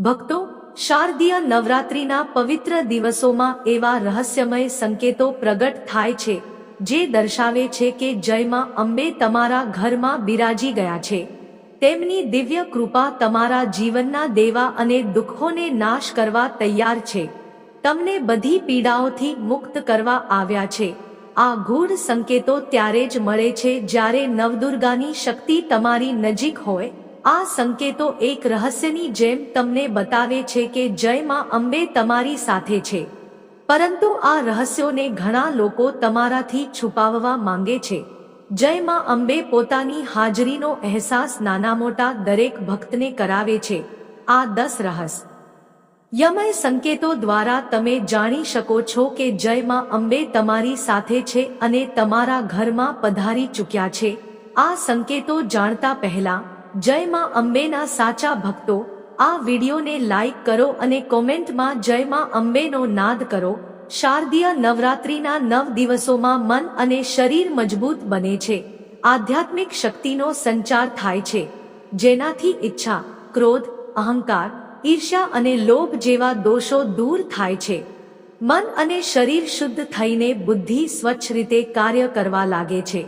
ભક્તો, શારદીય નવરાત્રિના પવિત્ર દિવસોમાં એવા રહસ્યમય સંકેતો પ્રગટ થાય છે, જે દર્શાવે છે કે જયમાં અંબે તમારા ઘરમાં બિરાજી ગયા છે. તેમની દિવ્ય કૃપા તમારા જીવનના દેવા અને દુઃખોને નાશ કરવા તૈયાર છે. તમને બધી પીડાઓથી મુક્ત કરવા આવ્યા છે. આ ગૂઢ સંકેતો ત્યારે જ મળે છે જ્યારે નવદુર્ગાની શક્તિ તમારી નજીક હોય આ સંકેતો એક રહસ્યની જેમ તમને બતાવે છે કે જય માં અંબે તમારી સાથે છે. પરંતુ આ રહસ્યોને ઘણા લોકો તમારાથી છુપાવવા માંગે છે. જય માં અંબે પોતાની હાજરીનો અહેસાસ નાના મોટા દરેક ભક્તને કરાવે છે. આ દસ રહસ યમય સંકેતો દ્વારા તમે જાણી શકો છો કે જય માં અંબે તમારી સાથે છે અને તમારા ઘરમાં પધારી ચૂક્યા છે. આ સંકેતો જાણતા પહેલા જય માં અંબેના સાચા ભક્તો, આ વિડીયોને લાઈક કરો અને કોમેન્ટમાં જય માં અંબેનો નાદ કરો. શારદીય નવરાત્રિના નવ દિવસોમાં મન અને શરીર મજબૂત બને છે. આધ્યાત્મિક શક્તિનો સંચાર થાય છે. જેનાથી ઈચ્છા, ક્રોધ, અહંકાર, ઈર્ષ્યા અને લોભ જેવા દોષો દૂર થાય છે. મન અને શરીર શુદ્ધ થઈને બુદ્ધિ સ્વચ્છ રીતે કાર્ય કરવા લાગે છે.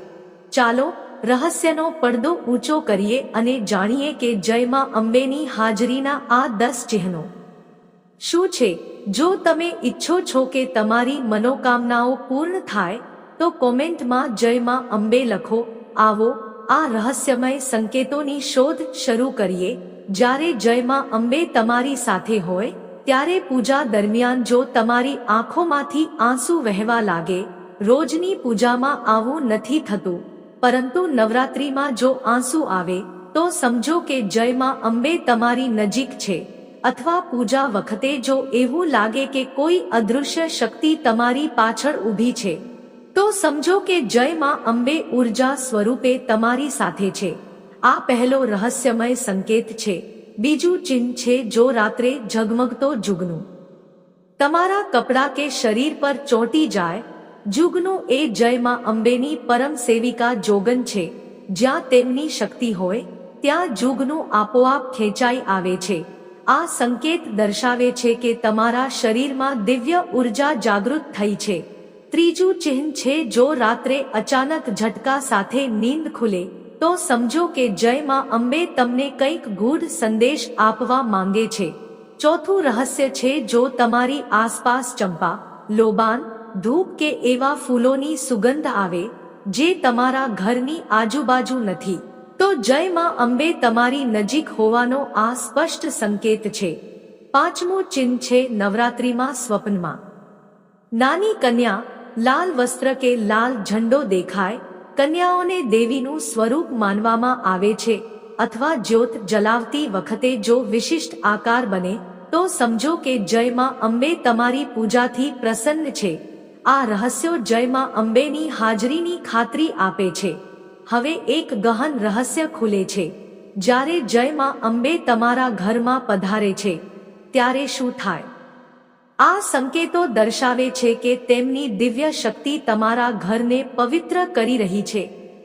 ચાલો રહસ્યનો પડદો ઊંચો કરીએ અને જાણીએ કે જયમાં અંબેની હાજરીના આ દસ ચિહ્નો. શું છે? જો તમે ઈચ્છો છો કે તમારી મનોકામનાઓ પૂર્ણ થાય, તો કોમેન્ટમાં જયમાં અંબે લખો, આવો, આ રહસ્યમય સંકેતોની શોધ શરૂ કરીએ. જ્યારે જયમાં અંબે તમારી સાથે હોય, ત્યારે પૂજા દરમિયાન જો તમારી આંખોમાંથી આંસુ વહેવા લાગે, રોજની પૂજામાં આવું નથી થતું. પરંતુ નવરાત્રિમાં જો આંસુ આવે, તો સમજો કે જયમાં અંબે તમારી નજીક છે. અથવા પૂજા વખતે જો એવું લાગે કે કોઈ અદૃશ્ય શક્તિ તમારી પાછળ ઊભી છે, તો સમજો કે જયમાં અંબે ઊર્જા સ્વરૂપે તમારી સાથે છે. આ પહેલો રહસ્યમય સંકેત છે. બીજું ચિહ્ન છે જો રાત્રે ઝગમગતો જુગનું. તમારા કપડાં કે શરીર પર ચોંટી જાય જુગનું એ જયમાં અંબેની પરમ સેવિકા જોગન છે. જ્યાં તેમની શક્તિ હોય, ત્યાં જુગનું આપોઆપ ખેંચાઈ આવે છે. આ સંકેત દર્શાવે છે કે તમારા શરીરમાં દિવ્ય ઊર્જા જાગૃત થઈ છે. ત્રીજું ચિહ્ન છે જો રાત્રે અચાનક ઝટકા સાથે નીંદ ખુલે, તો સમજો કે જયમાં અંબે તમને કંઈક ગૂઢ સંદેશ આપવા માંગે છે. ચોથું રહસ્ય છે જો તમારી આસપાસ ચંપા, લોબાન ધૂપ કે એવા ફૂલોની સુગંધ આવે, જે તમારા ઘરની આજુબાજુ નથી. તો જયમાં અંબે તમારી નજીક હોવાનો આ સ્પષ્ટ સંકેત છે. પાંચમું ચિહ્ન છે નવરાત્રિમાં સ્વપ્નમાં. નાની કન્યા, લાલ વસ્ત્ર કે લાલ ઝંડો દેખાય, કન્યાઓને દેવીનું સ્વરૂપ માનવામાં આવે છે, અથવા જ્યોત જલાવતી વખતે જો વિશિષ્ટ આકાર બને, તો સમજો કે જયમાં અંબે તમારી પૂજાથી પ્રસન્ન છે. આ રહસ્યો જયમાં અંબેની હાજરીની ખાતરી આપે છે. હવે એક ગહન રહસ્ય ખુલે છે. જ્યારે જયમાં અંબે તમારા ઘરમાં પધારે છે, ત્યારે શું થાય? આ સંકેતો દર્શાવે છે કે તેમની દિવ્ય શક્તિ તમારા ઘરને પવિત્ર કરી રહી છે.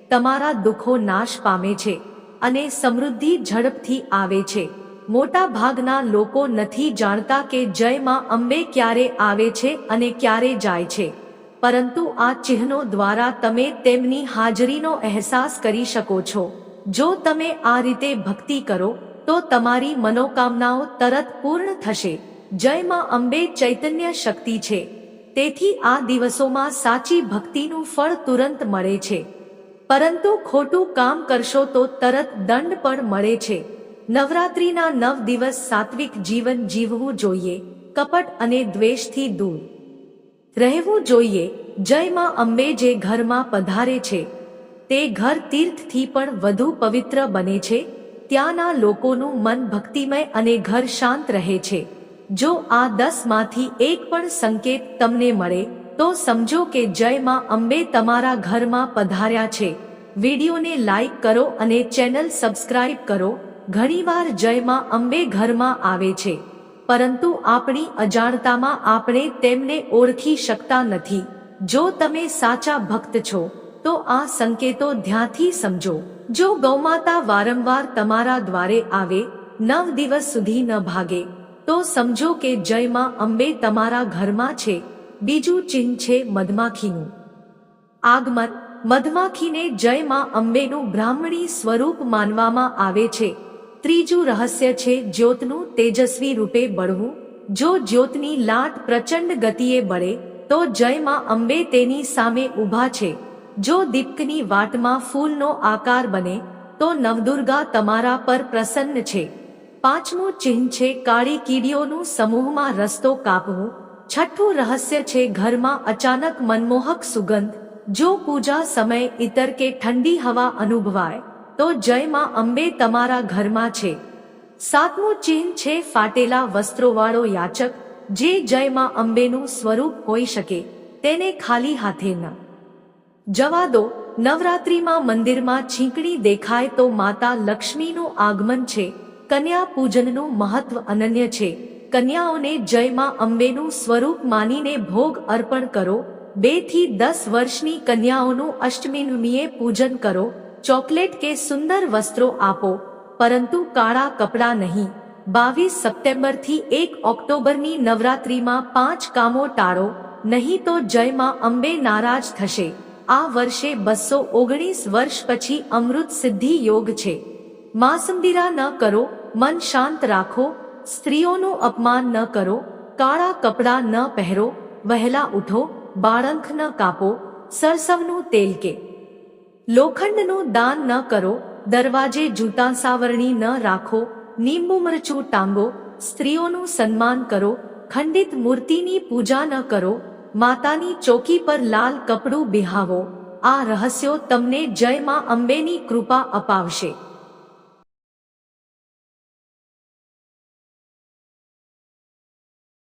તમારા દુઃખો નાશ પામે છે અને સમૃદ્ધિ ઝડપથી આવે છે. મોટા ભાગના લોકો નથી જાણતા કે જયમાં અંબે ક્યારે આવે છે અને ક્યારે જાય છે. પરંતુ આ ચિહ્નો દ્વારા તમે તેમની હાજરીનો અહેસાસ કરી શકો છો. જો તમે આ રીતે ભક્તિ કરો, તો તમારી મનોકામનાઓ તરત પૂર્ણ થશે. જયમાં અંબે ચૈતન્ય શક્તિ છે. તેથી આ દિવસોમાં સાચી ભક્તિનું ફળ તુરંત મળે છે. પરંતુ ખોટું કામ કરશો તો તરત દંડ પણ મળે છે. નવરાત્રિના નવ દિવસ સાત્વિક જીવન જીવવું જોઈએ, કપટ અને દ્વેષથી દૂર. રહેવું જોઈએ, જયમાં અંબે જે ઘરમાં પધારે છે, તે ઘર તીર્થથી પણ વધુ પવિત્ર બને છે, ત્યાંના લોકોનું મન ભક્તિમય અને ઘર શાંત રહે છે. જો આ દસમાંથી એક પણ સંકેત તમને મળે, તો સમજો કે જયમાં અંબે તમારા ઘરમાં પધાર્યા છે. વિડીયોને લાઈક કરો અને ચેનલ સબસ્ક્રાઇબ કરો. ઘણીવાર જયમાં અંબે ઘરમાં આવે છે, પરંતુ આપણી અજાણતામાં આપણે તેમને ઓળખી શકતા નથી. જો તમે સાચા ભક્ત છો, તો આ સંકેતો ધ્યાનથી સમજો. જો ગૌમાતા વારંવાર તમારા દ્વારે આવે, નવ દિવસ સુધી ન ભાગે, તો સમજો કે જયમાં અંબે તમારા ઘરમાં છે, બીજું ચિહ્ન છે મધમાખીનું. આગમન. મધમાખીને જયમાં અંબેનું બ્રાહ્મણી સ્વરૂપ માનવામાં આવે છે. ત્રીજું રહસ્ય છે જ્યોતનું તેજસ્વી રૂપે બળવું. જો જ્યોતની લાટ પ્રચંડ ગતિએ બળે, તો જયમાં અંબે તેની સામે ઊભા છે. જો દીપકની વાટમાં ફૂલનો આકાર બને, તો નવદુર્ગા તમારા પર પ્રસન્ન છે. પાંચમું ચિહ્ન છે કાળી કીડીઓનું સમૂહમાં રસ્તો કાપવું. છઠ્ઠું રહસ્ય છે ઘરમાં અચાનક મનમોહક સુગંધ. જો પૂજા સમય ઇતર કે ઠંડી હવા અનુભવાય તો જય માં અંબે તમારા ઘરમાં છે. સાતમું ચિહ્ન છે ફાટેલા વસ્ત્રોવાળો યાચક, જે જય માં અંબેનું સ્વરૂપ હોઈ શકે, તેને ખાલી હાથે ન. જવા દો, નવરાત્રિમાં મંદિરમાં છીંકણી દેખાય તો માતા લક્ષ્મીનું આગમન છે, કન્યા પૂજનનું મહત્વ અનન્ય છે. કન્યાઓને જયમાં અંબેનું સ્વરૂપ માનીને ભોગ અર્પણ કરો, બેથી દસ વર્ષની કન્યાઓનું અષ્ટમીનમીએ પૂજન કરો ચોકલેટ કે સુંદર વસ્ત્રો આપો, પરંતુ કાળા કપડાં નહીં. બાવીસ સપ્ટેમ્બરથી એક ઓક્ટોબરની નવરાત્રિમાં પાંચ કામો ટાળો, નહીં તો જયમાં અંબે નારાજ થશે. આ વર્ષે બસો ઓગણીસ વર્ષ પછી અમૃત સિદ્ધિ યોગ છે. માસંદિરા ન કરો, મન શાંત રાખો, સ્ત્રીઓનું અપમાન ન કરો, કાળા કપડાં ન પહેરો, વહેલા ઉઠો, બાળંખ ન કાપો, સરસવનું તેલ કે લોખંડનું દાન ન કરો, દરવાજે જૂતા સાવરણી ન રાખો, નીંબુ મરચું ટાંગો, સ્ત્રીઓનું સન્માન કરો, ખંડિત મૂર્તિની પૂજા ન કરો, માતાની ચોકી પર લાલ કપડું બિહાવો. આ રહસ્યો તમને જય માં અંબેની કૃપા અપાવશે.